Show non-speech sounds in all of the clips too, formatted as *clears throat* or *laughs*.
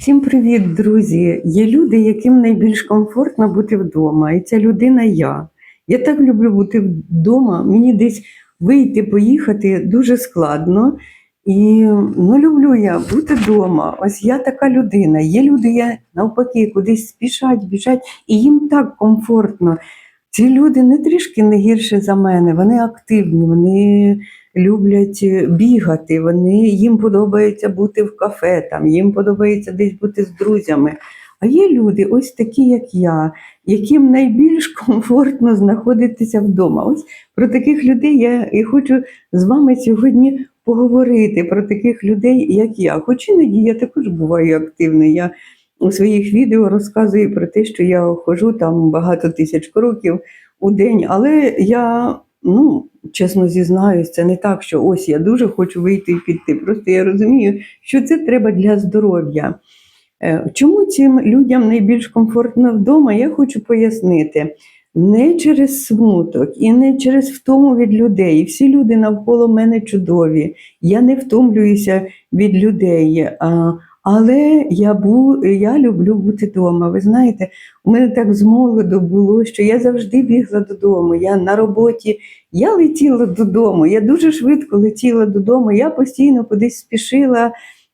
Всім привіт, друзі! Є люди, яким найбільш комфортно бути вдома, і ця людина я. Я так люблю бути вдома. Мені десь вийти, поїхати дуже складно. І ну, люблю я бути вдома. Ось я така людина. Є люди, я навпаки, кудись спішать, біжать, і їм так комфортно. Ці люди не трішки не гірше за мене, вони активні, вони люблять е, бігати, вони, їм подобається бути в кафе, там, їм подобається десь бути з друзями. А є люди, ось такі, як я, яким найбільш *laughs* комфортно знаходитися вдома. Ось про таких людей я і хочу з вами сьогодні поговорити, про таких людей, як я. Хоч іноді я також буваю активною. Я у своїх відео розказую про те, що я ходжу там багато тисяч кроків у день, але я, ну, чесно зізнаюсь, це не так, що ось я дуже хочу вийти і піти. Просто я розумію, що це треба для здоров'я. Е, Чому цим людям найбільш комфортно вдома, я хочу пояснити. Не через смуток і не через втому від людей. Всі люди навколо мене чудові. Я не втомлююся від людей. Але я бу, я люблю бути вдома. Ви знаєте, у мене так з молоду було, що я завжди бігла додому. Я на роботі, я летіла додому. Я дуже швидко летіла додому. Я постійно кудись спішила.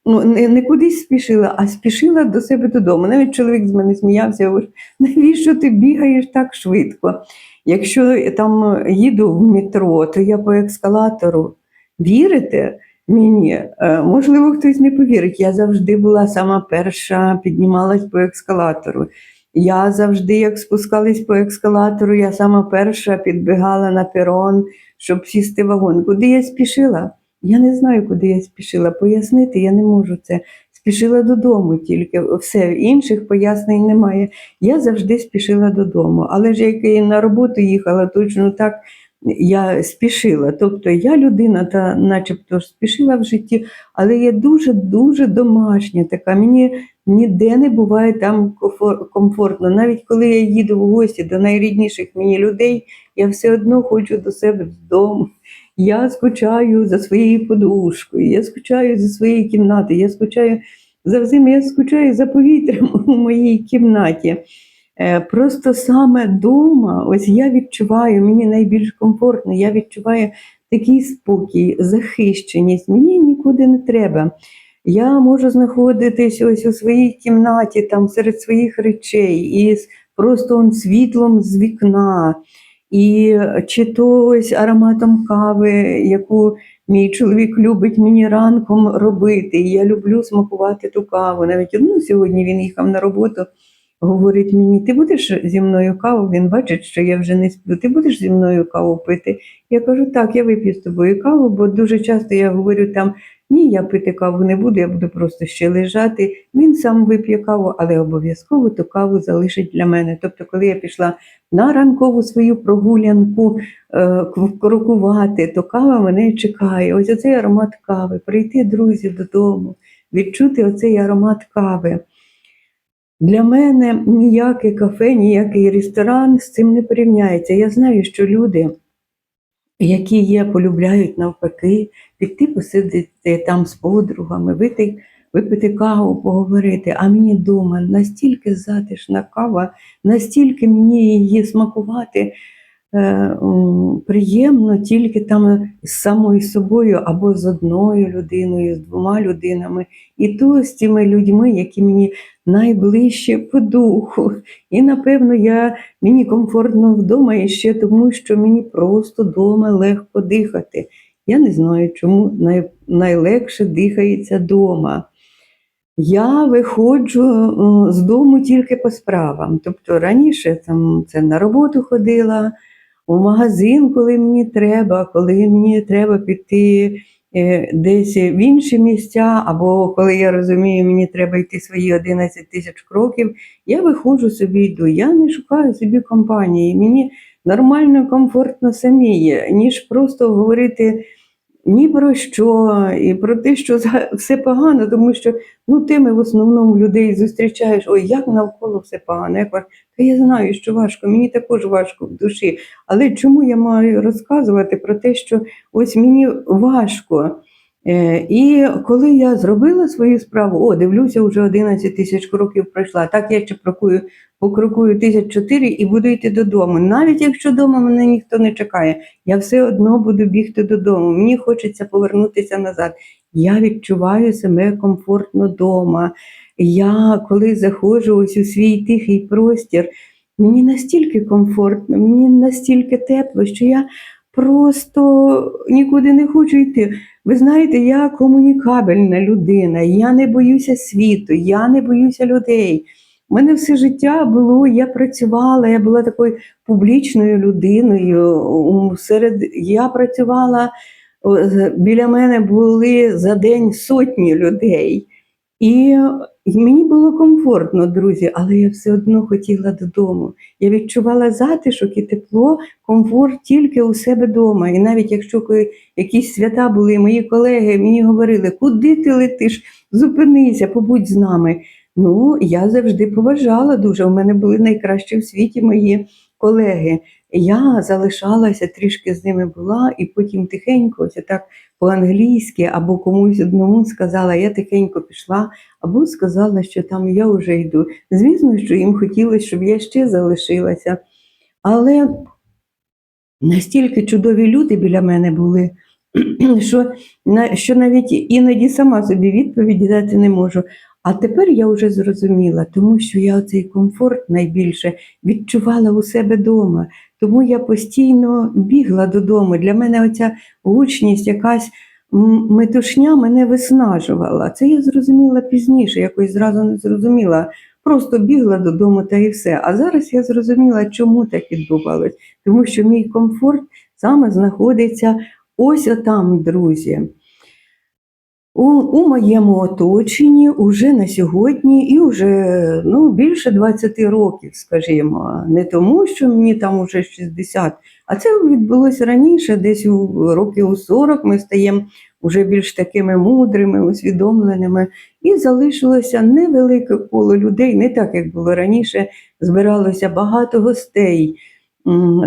Ну, не, не кудись спішила, а спішила до себе додому. Навіть чоловік з мене сміявся, навіщо ти бігаєш так швидко? Якщо там їду в метро, то я по ескалатору. Вірите? Мені, Е, можливо, хтось не повірить. Я завжди була сама перша, піднімалась по ескалатору. Я завжди, як спускались по ескалатору, я сама перша підбігала на перон, щоб сісти вагон. Куди я спішила? Я не знаю, куди я спішила. Пояснити я не можу це. Спішила додому тільки все інших пояснень немає. Я завжди спішила додому. Але ж як я на роботу їхала, точно так я спішила. Тобто я людина, та начебто спішила в житті, але я дуже-дуже домашня така. Мені ніде не буває там комфор- комфортно. Навіть коли я їду в гості до найрідніших мені людей, я все одно хочу до себе додому. Я скучаю за своєю подушкою, я скучаю за своєю кімнатою, я скучаю за всім, я скучаю за повітрям *laughs* у моїй кімнаті. Е, Просто саме вдома, ось я відчуваю, мені найбільш комфортно, я відчуваю такий спокій, захищеність. Мені нікуди не треба. Я можу знаходитись ось у своїй кімнаті, там серед своїх речей, і просто он світлом з вікна, і чи то ось ароматом кави, яку мій чоловік любить мені ранком робити. Я люблю смакувати ту каву. Навіть ну, сьогодні він їхав на роботу говорить мені, ти будеш зі мною каву? Він бачить, що я вже не сплю. Ти будеш зі мною каву пити? Я кажу, так, я вип'ю з тобою каву, бо дуже часто я говорю там, ні, я пити каву не буду, я буду просто ще лежати. Він сам вип'є каву, але обов'язково ту каву залишить для мене. Тобто, коли я пішла на ранкову свою прогулянку е, крокувати, то кава мене чекає. Ось оцей аромат кави, прийти друзі додому, відчути оцей аромат кави. Для мене ніяке кафе, ніякий ресторан з цим не порівняється. Я знаю, що люди, які є, полюбляють навпаки, піти посидіти там з подругами, випити, випити каву, поговорити. А мені вдома настільки затишна кава, настільки мені її смакувати е, приємно тільки там з самою собою або з одною людиною, з двома людинами, і то з тими людьми, які мені найближче по духу. І напевно я мені комфортно вдома і ще тому, що мені просто вдома легко дихати. Я не знаю, чому най, найлегше дихається вдома. Я виходжу з дому тільки по справам. Тобто раніше там це на роботу ходила, у магазин, коли мені треба, коли мені треба піти десь в інші місця, або коли я розумію, мені треба йти свої 11 тисяч кроків, я виходжу собі йду. Я не шукаю собі компанії. Мені нормально, комфортно самі, ніж просто говорити ні про що, і про те, що все погано, тому що ну, ти ми в основному людей зустрічаєш, ой, як навколо все погано. Я кажу, та я знаю, що важко, мені також важко в душі. Але чому я маю розказувати про те, що ось мені важко? Е, І коли я зробила свою справу, о, дивлюся, вже 11 тисяч кроків пройшла. Так я ще прокую, покрокую тисяч чотири і буду йти додому. Навіть якщо вдома мене ніхто не чекає, я все одно буду бігти додому. Мені хочеться повернутися назад. Я відчуваю себе комфортно вдома. Я коли заходжу ось у свій тихий простір, мені настільки комфортно, мені настільки тепло, що я просто нікуди не хочу йти. Ви знаєте, я комунікабельна людина, я не боюся світу, я не боюся людей. У мене все життя було, я працювала, я була такою публічною людиною. Серед я працювала біля мене були за день сотні людей. І і мені було комфортно, друзі, але я все одно хотіла додому. Я відчувала затишок і тепло, комфорт тільки у себе вдома. І навіть якщо якісь свята були, мої колеги мені говорили, куди ти летиш, зупинися, побудь з нами. Ну, я завжди поважала дуже. У мене були найкращі в світі мої колеги. Я залишалася трішки з ними була, і потім тихенько, ось так по-англійськи, або комусь одному сказала, я тихенько пішла, або сказала, що там я вже йду. Звісно, що їм хотілося, щоб я ще залишилася. Але настільки чудові люди біля мене були, *clears throat* що, що навіть іноді сама собі відповіді дати не можу. А тепер я вже зрозуміла, тому що я цей комфорт найбільше відчувала у себе вдома. Тому я постійно бігла додому. Для мене оця гучність, якась метушня мене виснажувала. Це я зрозуміла пізніше, якось зразу не зрозуміла. Просто бігла додому та і все. А зараз я зрозуміла, чому так відбувалось. Тому що мій комфорт саме знаходиться ось отам, друзі. У, у моєму оточенні уже на сьогодні і вже ну, більше 20 років, скажімо, не тому, що мені там уже 60, а це відбулося раніше, десь у років у 40 ми стаємо вже більш такими мудрими, усвідомленими, і залишилося невелике коло людей, не так як було раніше. Збиралося багато гостей,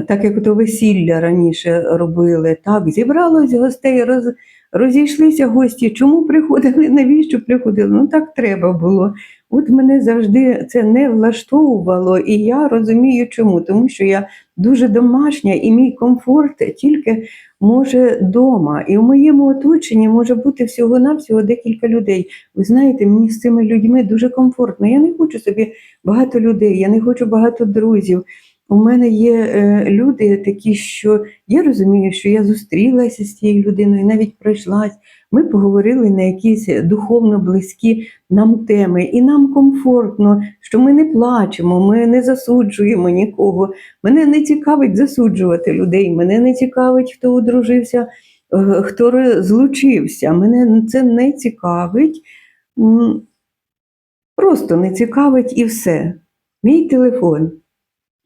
так як то весілля раніше робили. Так, зібралось гостей, роз, розійшлися гості. Чому приходили? Навіщо приходили? Ну так треба було. От мене завжди це не влаштовувало, і я розумію, чому. Тому що я дуже домашня, і мій комфорт тільки може вдома. І в моєму оточенні може бути всього-навсього декілька людей. Ви знаєте, мені з цими людьми дуже комфортно. Я не хочу собі багато людей, я не хочу багато друзів. У мене є е, люди такі, що я розумію, що я зустрілася з цією людиною, навіть пройшлась. Ми поговорили на якісь духовно близькі нам теми, і нам комфортно, що ми не плачемо, ми не засуджуємо нікого. Мене не цікавить засуджувати людей, мене не цікавить, хто одружився, е, хто розлучився. Мене це не цікавить. Просто не цікавить і все. Мій телефон.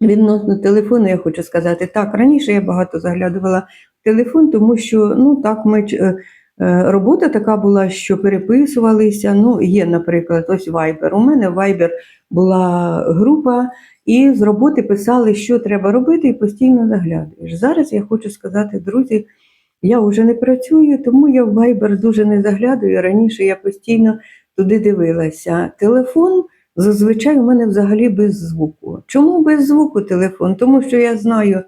Відносно телефону, я хочу сказати, так, раніше я багато заглядувала в телефон, тому що ну так ми е, е, робота така була, що переписувалися. Ну, є, наприклад, ось Viber. У мене в Viber була група, і з роботи писали, що треба робити, і постійно заглядаєш. Зараз я хочу сказати, друзі, я вже не працюю, тому я в Viber дуже не заглядаю. Раніше я постійно туди дивилася. Телефон зазвичай у мене взагалі без звуку. Чому без звуку телефон? Тому що я знаю,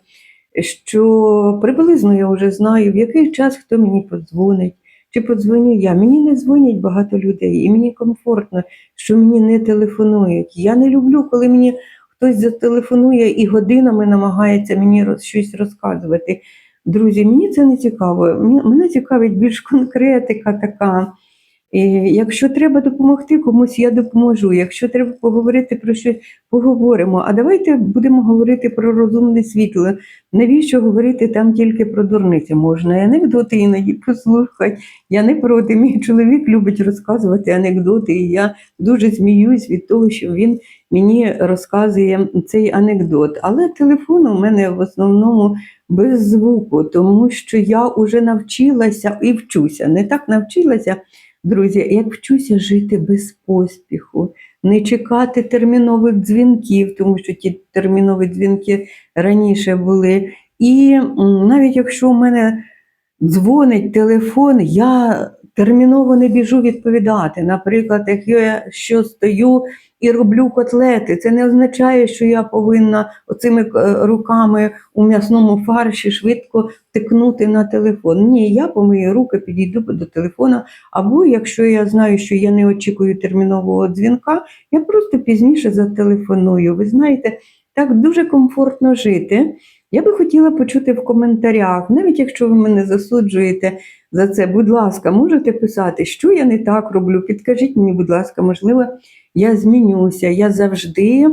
що приблизно я вже знаю, в який час хто мені подзвонить, чи подзвоню я. Мені не дзвонять багато людей, і мені комфортно, що мені не телефонують. Я не люблю, коли мені хтось зателефонує і годинами намагається мені щось розказувати. Друзі, мені це не цікаво. Мене цікавить більш конкретика така. Якщо треба допомогти комусь, я допоможу. Якщо треба поговорити про щось, поговоримо. А давайте будемо говорити про розумне світло. Навіщо говорити там тільки про дурниці? Можна анекдоти іноді послухати. Я не проти. Мій чоловік любить розказувати анекдоти, і я дуже зміюсь від того, що він мені розказує цей анекдот. Але телефон у мене в основному без звуку, тому що я вже навчилася і вчуся. Не так навчилася, друзі, як вчуся жити без поспіху, не чекати термінових дзвінків, тому що ті термінові дзвінки раніше були. І навіть якщо у мене дзвонить телефон, я терміново не біжу відповідати. Наприклад, як я що стою і роблю котлети, це не означає, що я повинна оцими е, руками у м'ясному фарші швидко тикнути на телефон. Ні, я помию руки, підійду до телефона. Або якщо я знаю, що я не очікую термінового дзвінка, я просто пізніше зателефоную. Ви знаєте, так дуже комфортно жити. Я би хотіла почути в коментарях, навіть якщо ви мене засуджуєте за це, будь ласка, можете писати, що я не так роблю. Підкажіть мені, будь ласка, можливо, я змінюся. Я завжди.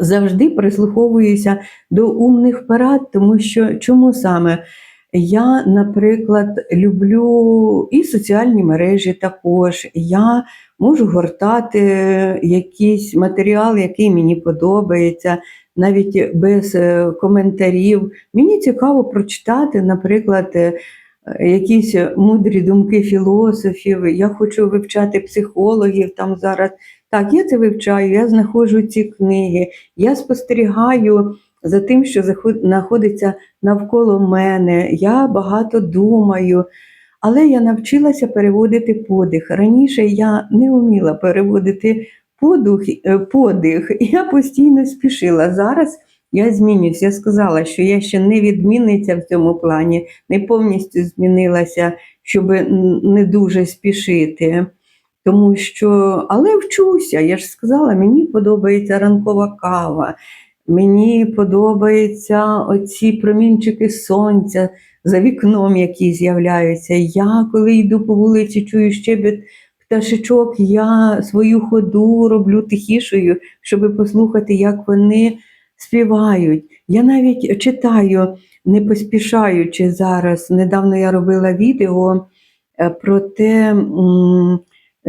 Завжди прислуховуюся до умних порад, тому що чому саме? Я, наприклад, люблю і соціальні мережі також. Я можу гортати якийсь матеріал, який мені подобається, навіть без е, коментарів. Мені цікаво прочитати, наприклад, е, якісь мудрі думки філософів. Я хочу вивчати психологів там зараз. Так, я це вивчаю, я знаходжу ці книги, я спостерігаю за тим, що знаходиться навколо мене. Я багато думаю. Але я навчилася переводити подих. Раніше я не вміла переводити подух, е, подих, *laughs* я постійно спішила. Зараз я змінююсь. Я сказала, що я ще не відмінниця в цьому плані, не повністю змінилася, щоб не дуже спішити. Тому що, але вчуся, я ж сказала, мені подобається ранкова кава, мені подобаються оці промінчики сонця за вікном, які з'являються. Я, коли йду по вулиці, чую щебет пташечок, я свою ходу роблю тихішою, щоб послухати, як вони співають. Я навіть читаю, не поспішаючи зараз. Недавно я робила відео е, про те,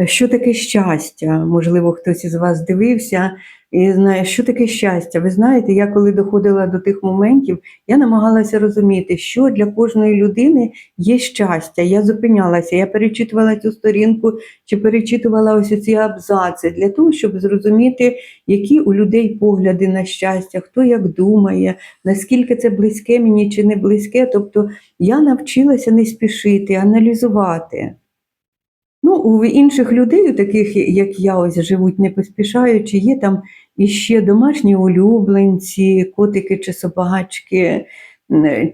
що таке щастя. Можливо, хтось із вас дивився і знає, що таке щастя. Ви знаєте, я коли доходила до тих моментів, я намагалася розуміти, що для кожної людини є щастя. Я зупинялася, я перечитувала цю сторінку чи перечитувала ось ці абзаци для того, щоб зрозуміти, які у людей погляди на щастя, хто як думає, наскільки це близьке мені чи не близьке. Тобто я навчилася не спішити, аналізувати. Ну, у інших людей, таких як я, ось живуть не поспішаючи, є там іще домашні улюбленці, котики чи собачки,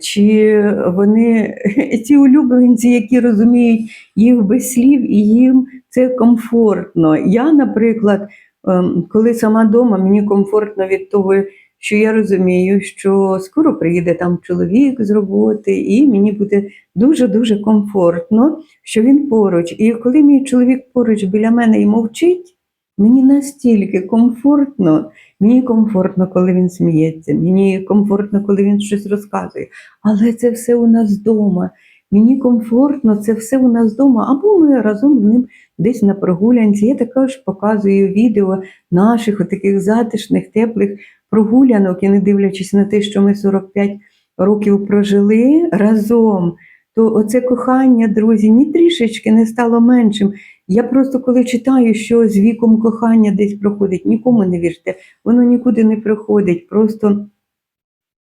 чи вони *laughs* ці улюбленці, які розуміють їх без слів, і їм це комфортно. Я, наприклад, ем, коли сама вдома, мені комфортно від того, що я розумію, що скоро приїде там чоловік з роботи, і мені буде дуже-дуже комфортно, що він поруч. І коли мій чоловік поруч біля мене і мовчить, мені настільки комфортно, мені комфортно, коли він сміється, мені комфортно, коли він щось розказує. Але це все у нас вдома. Мені комфортно, це все у нас вдома. Або ми разом з ним десь на прогулянці. Я також показую відео наших таких затишних, теплих прогулянок, і не дивлячись на те, що ми 45 років прожили разом, то оце кохання, друзі, ні трішечки не стало меншим. Я просто коли читаю, що з віком кохання десь проходить, нікому не вірте, воно нікуди не проходить. Просто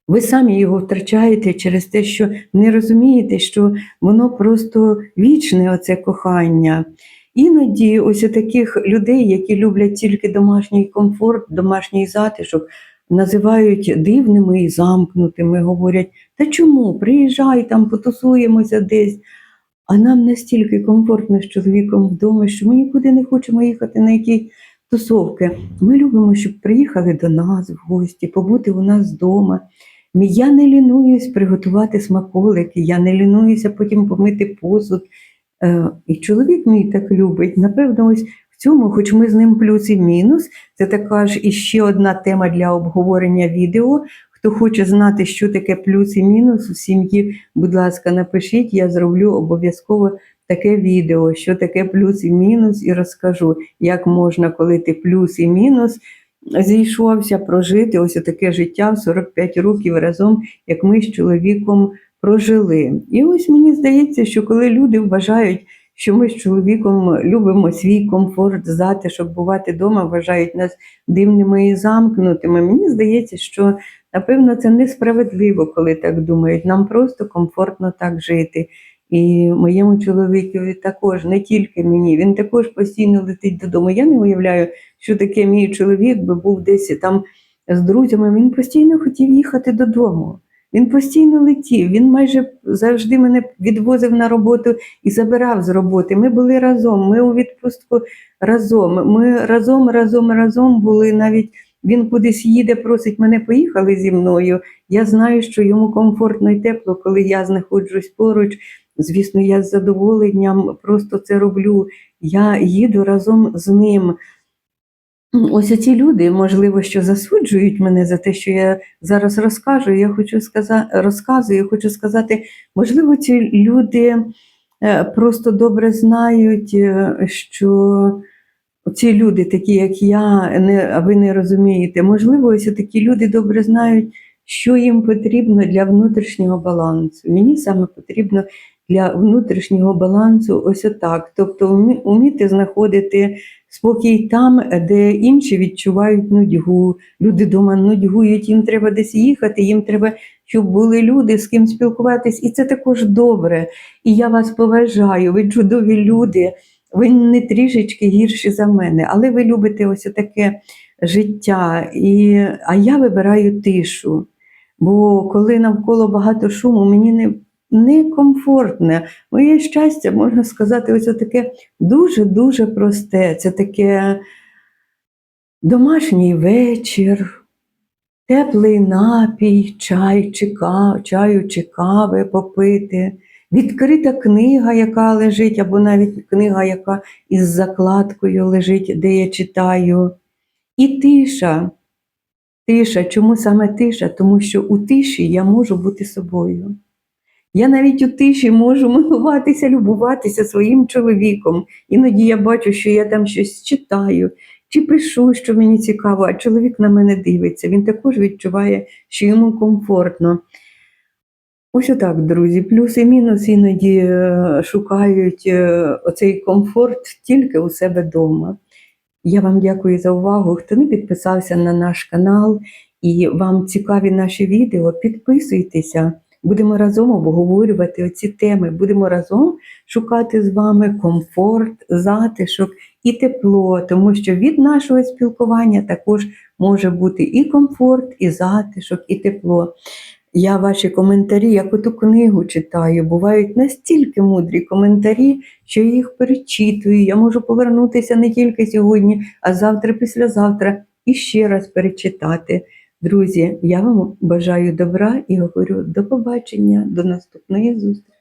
ви самі його втрачаєте через те, що не розумієте, що воно просто вічне, оце кохання. Іноді ось таких людей, які люблять тільки домашній комфорт, домашній затишок, називають дивними і замкнутими, говорять, та чому, приїжджай там, потусуємося десь. А нам настільки комфортно з чоловіком вдома, що ми нікуди не хочемо їхати на якісь тусовки. Ми любимо, щоб приїхали до нас в гості, побути у нас вдома. Я не лінуюсь приготувати смаколики, я не лінуюся потім помити посуд. Е, І чоловік мій так любить. Напевно, ось цьому, хоч ми з ним плюс і мінус, це така ж іще одна тема для обговорення відео. Хто хоче знати, що таке плюс і мінус у сім'ї, будь ласка, напишіть, я зроблю обов'язково таке відео, що таке плюс і мінус, і розкажу, як можна, коли ти плюс і мінус зійшовся прожити ось таке життя в 45 років разом, як ми з чоловіком прожили. І ось мені здається, що коли люди вважають, що ми з чоловіком любимо свій комфорт, затишок, бувати вдома, вважають нас дивними і замкнутими. Мені здається, що напевно це несправедливо, коли так думають. Нам просто комфортно так жити. І моєму чоловікові також, не тільки мені, він також постійно летить додому. Я не уявляю, що таке мій чоловік би був десь там з друзями. Він постійно хотів їхати додому. Він постійно летів. Він майже завжди мене відвозив на роботу і забирав з роботи. Ми були разом. Ми у відпустку разом. Ми разом, разом, разом були. Навіть він кудись їде, просить мене поїхали зі мною. Я знаю, що йому комфортно і тепло, коли я знаходжусь поруч. Звісно, я з задоволенням просто це роблю. Я їду разом з ним. Ось оці люди, можливо, що засуджують мене за те, що я зараз розкажу. Я хочу сказати, розказую, хочу сказати, можливо, ці люди е, просто добре знають, е, що ці люди, такі як я, не, а ви не розумієте. Можливо, ось такі люди добре знають, що їм потрібно для внутрішнього балансу. Мені саме потрібно для внутрішнього балансу ось отак. Тобто вмі- вміти знаходити спокій там, де інші відчувають нудьгу. Люди дома нудьгують, їм треба десь їхати, їм треба, щоб були люди, з ким спілкуватись. І це також добре. І я вас поважаю, ви чудові люди. Ви не трішечки гірші за мене, але ви любите ось таке життя. І, а я вибираю тишу. Бо коли навколо багато шуму, мені не, некомфортне. Моє щастя, можна сказати, ось таке дуже-дуже просте. Це таке домашній вечір, теплий напій, чай чи ка- чаю чи кави попити, відкрита книга, яка лежить, або навіть книга, яка із закладкою лежить, де я читаю. І тиша. Тиша. Чому саме тиша? Тому що у тиші я можу бути собою. Я навіть у тиші можу милуватися, любуватися своїм чоловіком. Іноді я бачу, що я там щось читаю чи пишу, що мені цікаво, а чоловік на мене дивиться. Він також відчуває, що йому комфортно. Ось отак, друзі. Плюс і мінус іноді е, шукають е, оцей комфорт тільки у себе вдома. Я вам дякую за увагу. Хто не підписався на наш канал і вам цікаві наші відео, підписуйтеся. Будемо разом обговорювати оці теми. Будемо разом шукати з вами комфорт, затишок і тепло, тому що від нашого спілкування також може бути і комфорт, і затишок, і тепло. Я ваші коментарі, як оту книгу читаю, бувають настільки мудрі коментарі, що я їх перечитую. Я можу повернутися не тільки сьогодні, а завтра, післязавтра і ще раз перечитати. Друзі, я вам бажаю добра і говорю до побачення, до наступної зустрічі.